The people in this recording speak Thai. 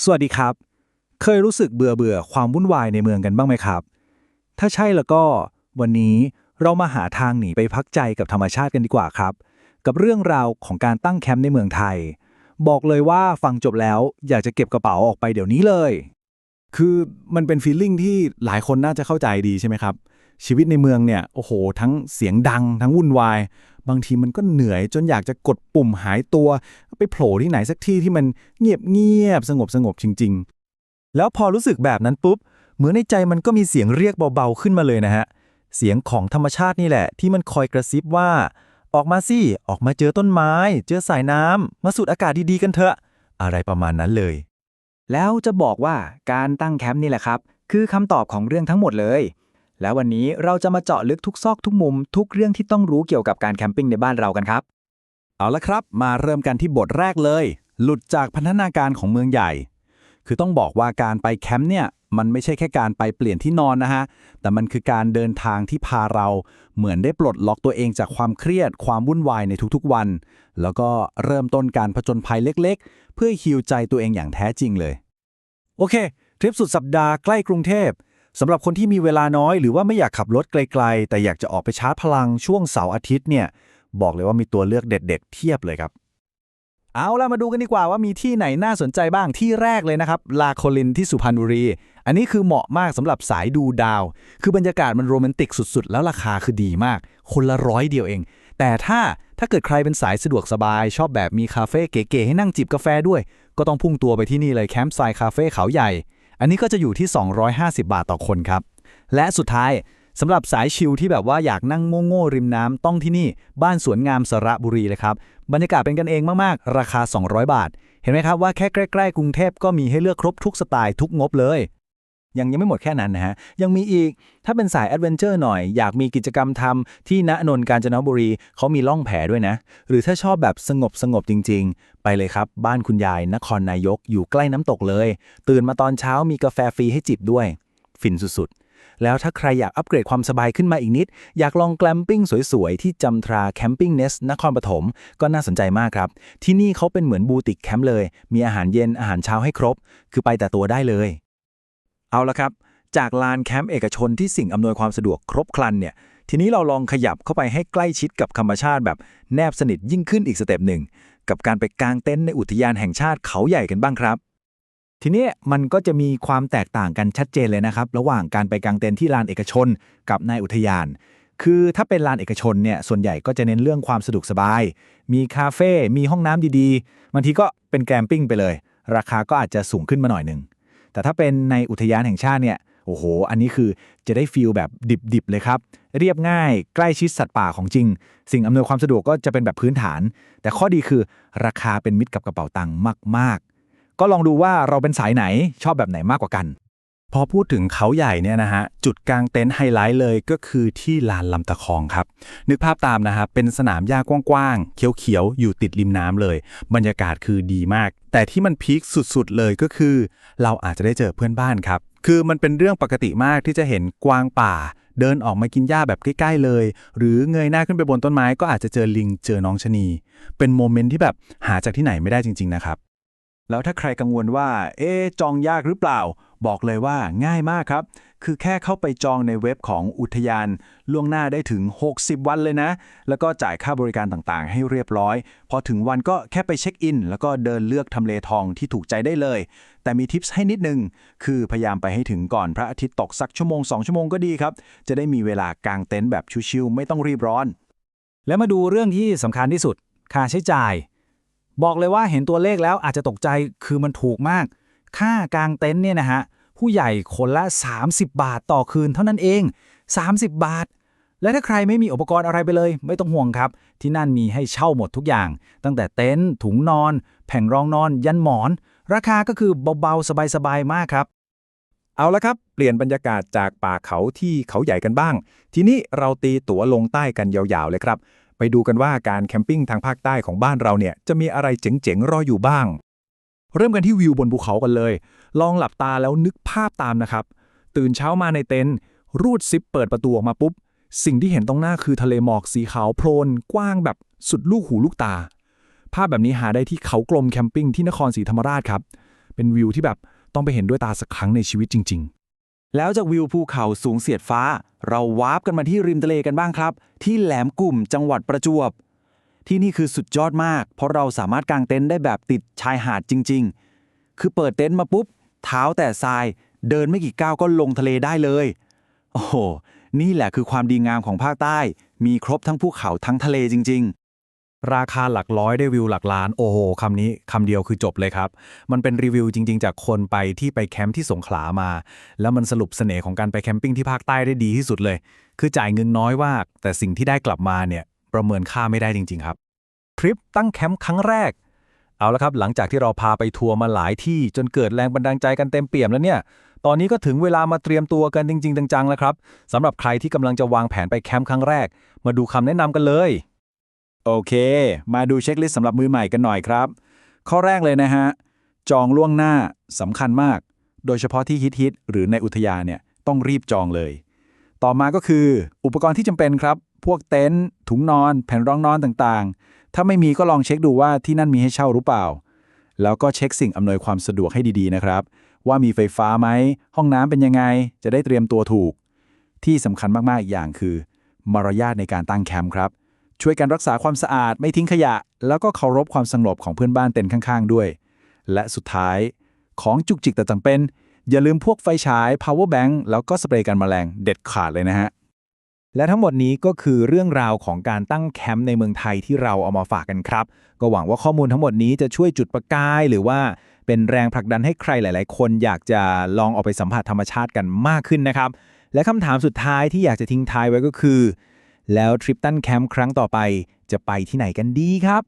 สวัสดีครับ เคยรู้สึกเบื่อเบื่อความวุ่นวายในเมืองกันบ้างไหมครับ ถ้าใช่แล้วก็ วันนี้เรามาหาทางหนีไปพักใจกับธรรมชาติกันดีกว่าครับ กับเรื่องราวของการตั้งแคมป์ในเมืองไทย บอกเลยว่าฟังจบแล้วอยากจะเก็บกระเป๋าออกไปเดี๋ยวนี้เลย คือมันเป็นฟีลลิ่งที่หลายคนน่าจะเข้าใจดีใช่ไหมครับ ชีวิตในเมืองเนี่ยโอ้โห ทั้งเสียงดังทั้งวุ่นวาย บางทีมันก็เหนื่อยจนอยากจะกดปุ่มหายตัว ไปโผล่ที่ไหนสักที่ที่มันเงียบเงียบสงบสงบจริง ๆ แล้วพอรู้สึกแบบนั้นปุ๊บ เหมือนในใจมันก็มีเสียงเรียกเบาๆขึ้นมาเลยนะฮะ เสียงของธรรมชาตินี่แหละ ที่มันคอยกระซิบว่า ออกมาสิ ออกมาเจอต้นไม้ เจอสายน้ำมาสูดอากาศดีๆกันเถอะ อะไรประมาณนั้นเลย แล้วจะบอกว่าการตั้งแคมป์นี่แหละครับ คือคำตอบของเรื่องทั้งหมดเลย แล้ววันนี้เราจะมาเจาะลึกทุกซอกทุกมุม ทุกเรื่องที่ต้องรู้เกี่ยวกับการแคมปิ้งในบ้านเรากันครับ เอาละครับ มาเริ่มกันที่บทแรกเลย หลุดจากพันธนาการของเมืองใหญ่ คือต้องบอกว่าการไปแคมป์เนี่ยมันไม่ใช่แค่การไปเปลี่ยนที่นอนนะฮะ แต่มันคือการเดินทางที่พาเราเหมือนได้ปลดล็อกตัวเองจากความเครียด ความวุ่นวายในทุกๆวัน แล้วก็เริ่มต้นการผจญภัยเล็กๆ เพื่อฮิวใจตัวเองอย่างแท้จริงเลย โอเค ทริปสุดสัปดาห์ใกล้กรุงเทพ สำหรับคนที่มีเวลาน้อยหรือว่าไม่อยากขับรถไกลๆ แต่อยากจะออกไปชาร์จพลังช่วงเสาร์อาทิตย์เนี่ยบอกเลยว่ามีตัวเลือกเด็ด ๆ เทียบเลยครับ เอาล่ะมาดูกันดีกว่าว่ามีที่ไหนน่าสนใจบ้างที่แรกเลยนะครับ ลาโคลินที่สุพรรณบุรี อันนี้คือเหมาะมากสำหรับสายดูดาว คือบรรยากาศมันโรแมนติกสุดๆ แล้วราคาคือดีมาก คนละร้อยเดียวเอง แต่ถ้าถ้าเกิดใครเป็นสายสะดวกสบาย ชอบแบบมีคาเฟ่เก๋ๆให้นั่งจิบกาแฟด้วย ก็ต้องพุ่งตัวไปที่นี่เลยแคมป์ไซด์คาเฟ่เขาใหญ่ อันนี้ก็จะอยู่ที่ 250 บาทต่อคนครับ และสุดท้ายสำหรับสายชิลที่แบบว่าอยากนั่งโง่ๆริมน้ำต้องที่นี่บ้านสวนงามสระบุรีเลยครับ บรรยากาศเป็นกันเองมากๆ ราคา 200 บาท เห็นไหมครับว่าแค่ใกล้ๆกรุงเทพก็มีให้เลือกครบทุกสไตล์ทุกงบเลย ยังยังไม่หมดแค่นั้นนะฮะ ยังมีอีกถ้าเป็นสายแอดเวนเจอร์หน่อย อยากมีกิจกรรมทำที่ณนนท์กาญจนบุรีเขามีล่องแพด้วยนะ หรือถ้าชอบแบบสงบสงบจริง ๆ ไปเลยครับ บ้านคุณยายนครนายกอยู่ใกล้น้ำตกเลย ตื่นมาตอนเช้ามีกาแฟฟรีให้จิบด้วย ฟินสุดๆ แล้วถ้าใครอยากอัปเกรดความสบายขึ้นมาอีกนิด อยากลองแกลมปิ้งสวยๆ ที่จำตราแคมปิ้งเนสนครปฐมก็น่าสนใจมากครับ ที่นี่เขาเป็นเหมือนบูติกแคมป์เลย มีอาหารเย็นอาหารเช้าให้ครบ คือไปแต่ตัวได้เลย เอาละครับ จากลานแคมป์เอกชนที่สิ่งอำนวยความสะดวกครบครันเนี่ยทีนี้เราลองขยับเข้าไปให้ใกล้ชิดกับธรรมชาติแบบแนบสนิทยิ่งขึ้นอีกสเต็ปหนึ่ง กับการไปกางเต็นท์ในอุทยานแห่งชาติเขาใหญ่กันบ้างครับ ทีนี้มันก็จะมีความแตกต่างกันชัดเจนเลยนะครับ ระหว่างการไปกางเต็นท์ที่ลานเอกชนกับในอุทยาน คือถ้าเป็นลานเอกชนเนี่ยส่วนใหญ่ก็จะเน้นเรื่องความสะดวกสบาย มีคาเฟ่มีห้องน้ำดีๆบางทีก็เป็นแกรมปิ้งไปเลย ราคาก็อาจจะสูงขึ้นมาหน่อยหนึ่ง แต่ถ้าเป็นในอุทยานแห่งชาติเนี่ยโอ้โห อันนี้คือจะได้ฟีลแบบดิบๆเลยครับ เรียบง่ายใกล้ชิดสัตว์ป่าของจริง สิ่งอำนวยความสะดวกก็จะเป็นแบบพื้นฐาน แต่ข้อดีคือราคาเป็นมิตรกับกระเป๋าตังค์มาก ๆ ก็ลองดูว่าเราเป็นสายไหนชอบแบบไหนมากกว่ากัน พอพูดถึงเขาใหญ่เนี่ยนะฮะจุดกลางเต็นท์ไฮไลท์เลยก็คือที่ลานลำตะคองครับ นึกภาพตามนะฮะเป็นสนามหญ้ากว้างๆ เขียวๆ อยู่ติดริมน้ำเลย บรรยากาศคือดีมาก แต่ที่มันพีคสุดๆเลยก็คือ เราอาจจะได้เจอเพื่อนบ้านครับ คือมันเป็นเรื่องปกติมากที่จะเห็นกวางป่า เดินออกมากินหญ้าแบบใกล้ๆเลย หรือเงยหน้าขึ้นไปบนต้นไม้ก็อาจจะเจอลิงเจอน้องชะนี เป็นโมเมนต์ที่แบบหาจากที่ไหนไม่ได้จริง ๆนะครับแล้วถ้าใครกังวลว่า เอ๊จองยากหรือเปล่า บอกเลยว่าง่ายมากครับ คือแค่เข้าไปจองในเว็บของอุทยาน ล่วงหน้าได้ถึง 60 วันเลยนะ แล้วก็จ่ายค่าบริการต่างๆ ให้เรียบร้อย พอถึงวันก็แค่ไปเช็คอิน แล้วก็เดินเลือกทำเลทองที่ถูกใจได้เลย แต่มีทิปส์ให้นิดนึง คือพยายามไปให้ถึงก่อนพระอาทิตย์ตกสักชั่วโมง 2 ชั่วโมงก็ดีครับ จะได้มีเวลากางเต็นท์แบบชิวๆไม่ต้องรีบร้อน แล้วมาดูเรื่องที่สำคัญที่สุด ค่าใช้จ่าย บอกเลยว่าเห็นตัวเลขแล้วอาจจะตกใจคือมันถูกมาก ค่ากางเต็นท์เนี่ยนะฮะผู้ใหญ่คนละ 30 บาทต่อคืนเท่านั้นเอง 30 บาท และถ้าใครไม่มีอุปกรณ์อะไรไปเลย ไม่ต้องห่วงครับ ที่นั่นมีให้เช่าหมดทุกอย่าง ตั้งแต่เต็นท์ถุงนอน แผ่นรองนอน ยันหมอน ราคาก็คือเบาๆ สบายๆ มากครับ เอาละครับ เปลี่ยนบรรยากาศจากป่าเขาที่เขาใหญ่กันบ้าง ทีนี้เราตีตั๋วลงใต้กันยาวๆเลยครับ ไปดูกันว่าการแคมปิ้งทางภาคใต้ของบ้านเราเนี่ยจะมีอะไรเจ๋งๆรออยู่บ้าง เริ่มกันที่วิวบนภูเขากันเลย ลองหลับตาแล้วนึกภาพตามนะครับ ตื่นเช้ามาในเต็นท์รูดซิปเปิดประตูออกมาปุ๊บ สิ่งที่เห็นตรงหน้าคือทะเลหมอกสีขาวโพลน กว้างแบบสุดลูกหูลูกตา ภาพแบบนี้หาได้ที่เขากลมแคมปิ้งที่นครศรีธรรมราชครับ เป็นวิวที่แบบต้องไปเห็นด้วยตาสักครั้งในชีวิตจริง ๆ แล้วจากวิวภูเขาสูงเสียดฟ้า เราวาร์ปกันมาที่ริมทะเลกันบ้างครับ ที่แหลมกลุ่มจังหวัดประจวบ ที่นี่คือสุดยอดมาก เพราะเราสามารถกางเต็นท์ได้แบบติดชายหาดจริง ๆ คือเปิดเต็นท์มาปุ๊บ เท้าแต่ทราย เดินไม่กี่ก้าวก็ลงทะเลได้เลย โอ้โห นี่แหละคือความดีงามของภาคใต้ มีครบทั้งภูเขาทั้งทะเลจริง ๆราคาหลักร้อยได้วิวหลักล้านโอ้โหคำนี้คำเดียวคือจบเลยครับ มันเป็นรีวิวจริง ๆ จากคนไปที่ไปแคมป์ที่สงขลามา แล้วมันสรุปเสน่ห์ของการไปแคมปิ้งที่ภาคใต้ได้ดีที่สุดเลย คือจ่ายเงินน้อยมาก แต่สิ่งที่ได้กลับมาเนี่ย ประเมินค่าไม่ได้จริง ๆ ครับ ทริปตั้งแคมป์ครั้งแรก เอาละครับ หลังจากที่เราพาไปทัวร์มาหลายที่จนเกิดแรงบันดาลใจกันเต็มเปี่ยมแล้วเนี่ย ตอนนี้ก็ถึงเวลามาเตรียมตัวกันจริง ๆ จังๆแล้วครับสำหรับใครที่กำลังจะวางแผนไปแคมป์ครั้งแรก มาดูคำแนะนำกันเลย โอเค มาดูเช็คลิสต์สำหรับมือใหม่กันหน่อยครับ ข้อแรกเลยนะฮะจองล่วงหน้าสำคัญมาก โดยเฉพาะที่ฮิตฮิตๆหรือในอุทยานเนี่ยต้องรีบจองเลย ต่อมาก็คืออุปกรณ์ที่จำเป็นครับ พวกเต็นท์ถุงนอน แผ่นรองนอนต่างๆ ถ้าไม่มีก็ลองเช็คดูว่าที่นั่นมีให้เช่าหรือเปล่า แล้วก็เช็คสิ่งอำนวยความสะดวกให้ดีๆนะครับ ว่ามีไฟฟ้าไหม ห้องน้ำเป็นยังไง จะได้เตรียมตัวถูก ที่สำคัญมากๆอีกอย่างคือ มารยาทในการตั้งแคมป์ครับ ช่วยกันรักษาความสะอาดไม่ทิ้งขยะ แล้วก็เคารพความสงบของเพื่อนบ้านเต็นท์ข้าง ๆ ด้วย และสุดท้ายของจุกจิกแต่จำเป็น อย่าลืมพวกไฟฉาย power bank แล้วก็สเปรย์กันแมลงเด็ดขาดเลยนะฮะ และทั้งหมดนี้ก็คือเรื่องราวของการตั้งแคมป์ในเมืองไทยที่เราเอามาฝากกันครับ ก็หวังว่าข้อมูลทั้งหมดนี้จะช่วยจุดประกาย หรือว่าเป็นแรงผลักดันให้ใครหลาย ๆ คนอยากจะลองออกไปสัมผัสธรรมชาติกันมากขึ้นนะครับ และคำถามสุดท้ายที่อยากจะทิ้งท้ายไว้ก็คือ แล้วทริปตั้นแคมป์ครั้งต่อไปจะไปที่ไหนกันดีครับ